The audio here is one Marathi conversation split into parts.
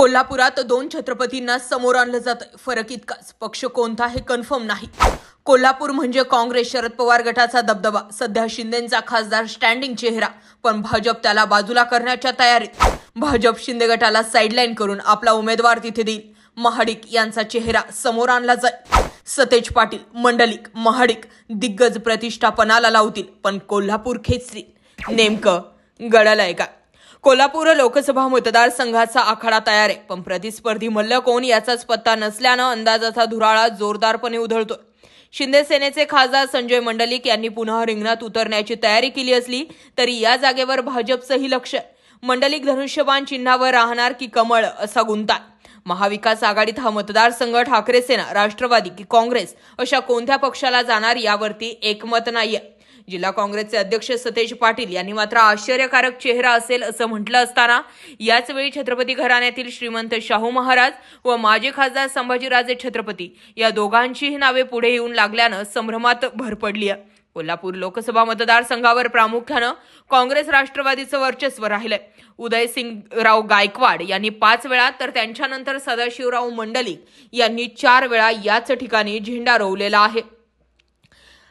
कोल्हापुरात दोन छत्रपतींना समोर आणलं जात फरक इतकाच. पक्ष कोणता हे कन्फर्म नाही. कोल्हापूर म्हणजे काँग्रेस शरद पवार गटाचा दबदबा. सध्या शिंदेचा खासदार स्टँडिंग चेहरा. पण भाजप त्याला बाजूला करण्याच्या तयारीत. भाजप शिंदे गटाला साईडलाईन करून आपला उमेदवार तिथे देईल. महाडिक यांचा चेहरा समोर आणला जाईल. सतेज पाटील मंडलिक महाडिक दिग्गज प्रतिष्ठापनाला लावतील. पण कोल्हापूर खेचरी नेमकं गळालंय का? कोल्हापूर लोकसभा मतदारसंघाचा आखाडा तयार आहे. पण प्रतिस्पर्धी मल्ल कोण याचाच पत्ता नसल्यानं अंदाजाचा धुराळा जोरदारपणे उधळतोय. शिंदे सेनेचे खासदार संजय मंडलिक यांनी पुन्हा रिंगणात उतरण्याची तयारी केली असली तरी या जागेवर भाजपचंही लक्ष मंडलिक धनुष्यबाण चिन्हावर राहणार की कमळ असा गुंता महाविकास आघाडीत हा मतदारसंघ ठाकरे सेना राष्ट्रवादी की काँग्रेस अशा कोणत्या पक्षाला जाणार यावरती एकमत नाहीये. जिल्हा काँग्रेसचे अध्यक्ष सतेज पाटील यांनी मात्र आश्चर्यकारक चेहरा असेल असं म्हटलं असताना याचवेळी छत्रपती घराण्यातील श्रीमंत शाहू महाराज व माजी खासदार संभाजीराजे छत्रपती या दोघांचीही नावे पुढे येऊन लागल्यानं संभ्रमात भर पडली आहे. कोल्हापूर लोकसभा मतदारसंघावर प्रामुख्यानं काँग्रेस राष्ट्रवादीचं वर्चस्व राहिलंय. उदयसिंगराव गायकवाड यांनी पाच वेळा तर त्यांच्यानंतर सदाशिवराव मंडलिक यांनी चार वेळा याच ठिकाणी झेंडा रोवलेला आहे.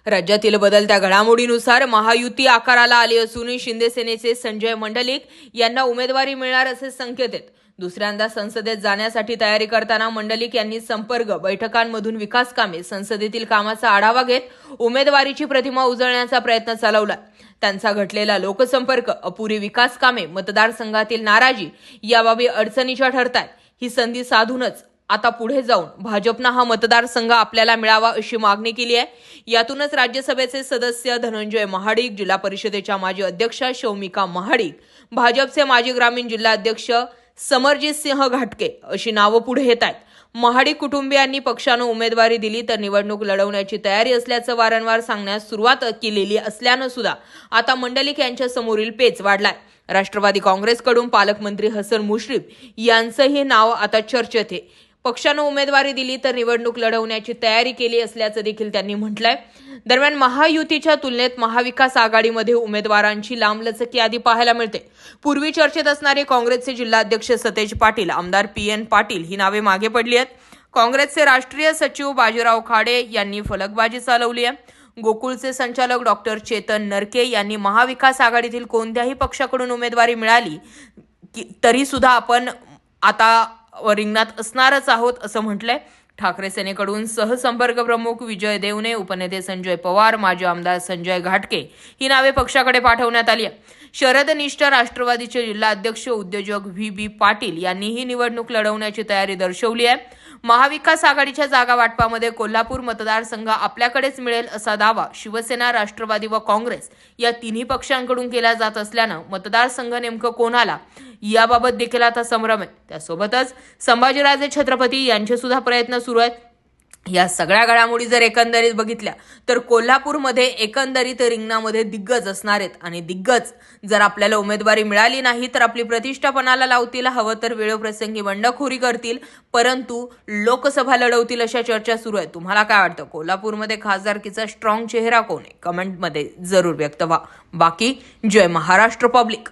राज्यातील बदलत्या घडामोडीनुसार महायुती आकाराला आली असून शिंदे सेनेचे संजय मंडलिक यांना उमेदवारी मिळणार असे संकेत आहेत. दुसऱ्यांदा संसदेत जाण्यासाठी तयारी करताना मंडलिक यांनी संपर्क बैठकांमधून विकास कामे संसदेतील कामाचा आढावा घेत उमेदवारीची प्रतिमा उजळण्याचा प्रयत्न चालवला त्यांचा घटलेला लोकसंपर्क अपुरी विकास कामे मतदारसंघातील नाराजी या बाबी अडचणीच्या ठरतात ही संधी साधूनच आता पुढे जाऊन भाजपनं हा मतदारसंघ आपल्याला मिळावा अशी मागणी केली आहे. यातूनच राज्यसभेचे सदस्य धनंजय महाडिक जिल्हा परिषदेच्या माजी अध्यक्षा शौमिका महाडिक भाजपचे माजी ग्रामीण जिल्हा अध्यक्ष समरजित सिंह घाटके अशी नावं पुढे येत आहेत. महाडिक कुटुंबियांनी पक्षानं उमेदवारी दिली तर निवडणूक लढवण्याची तयारी असल्याचं वारंवार सांगण्यास सुरुवात केलेली असल्यानं सुद्धा आता मंडलिक यांच्या समोरील पेच वाढलाय. राष्ट्रवादी काँग्रेसकडून पालकमंत्री हसन मुश्रीफ यांचंही नाव आता चर्चेत आहे. पक्षानं उमेदवारी दिली तर निवडणूक लढवण्याची तयारी केली असल्याचं देखील त्यांनी म्हटलंय. दरम्यान महायुतीच्या तुलनेत महाविकास आघाडीमध्ये उमेदवारांची लांबलचक यादी पाहायला मिळते. पूर्वी चर्चेत असणारे काँग्रेसचे जिल्हाध्यक्ष सतेज पाटील आमदार पी एन पाटील ही नावे मागे पडली आहेत. काँग्रेसचे राष्ट्रीय सचिव बाजीराव खाडे यांनी फलकबाजी चालवली आहे. गोकुळचे संचालक डॉक्टर चेतन नरके यांनी महाविकास आघाडीतील कोणत्याही पक्षाकडून उमेदवारी मिळाली की तरी सुद्धा आपण आता रिंगणात असणारच आहोत असं म्हटलंय. ठाकरे सेनेकडून सहसंपर्क प्रमुख विजय देवने उपनेते संजय पवार माजी आमदार संजय घाटके ही नावे पक्षाकडे पाठवण्यात आली आहे. शरदनिष्ठ राष्ट्रवादीचे जिल्हा अध्यक्ष उद्योजक व्ही बी पाटील यांनी ही निवडणूक लढवण्याची तयारी दर्शवली आहे. महाविकास आघाडीच्या जागा वाटपामध्ये कोल्हापूर मतदारसंघ आपल्याकडेच मिळेल असा दावा शिवसेना राष्ट्रवादी व काँग्रेस या तिन्ही पक्षांकडून केला जात असल्यानं मतदारसंघ नेमकं कोणाला? याबाबत देखील आता संभ्रम आहे. त्यासोबतच संभाजीराजे छत्रपती यांचे सुद्धा प्रयत्न सुरू आहेत. या सगळ्या घडामोडी जर एकंदरीत बघितल्या तर कोल्हापूरमध्ये एकंदरीत रिंगणामध्ये दिग्गज असणार आहेत. आणि दिग्गज जर आपल्याला उमेदवारी मिळाली नाही तर आपली प्रतिष्ठापणाला लावतील हवं तर वेळोप्रसंगी बंडखोरी करतील. परंतु लोकसभा लढवतील अशा चर्चा सुरू आहेत. तुम्हाला काय वाटतं? कोल्हापूरमध्ये खासदारकीचा स्ट्रॉंग चेहरा कोण आहे? कमेंटमध्ये जरूर व्यक्त व्हा. बाकी जय महाराष्ट्र पब्लिक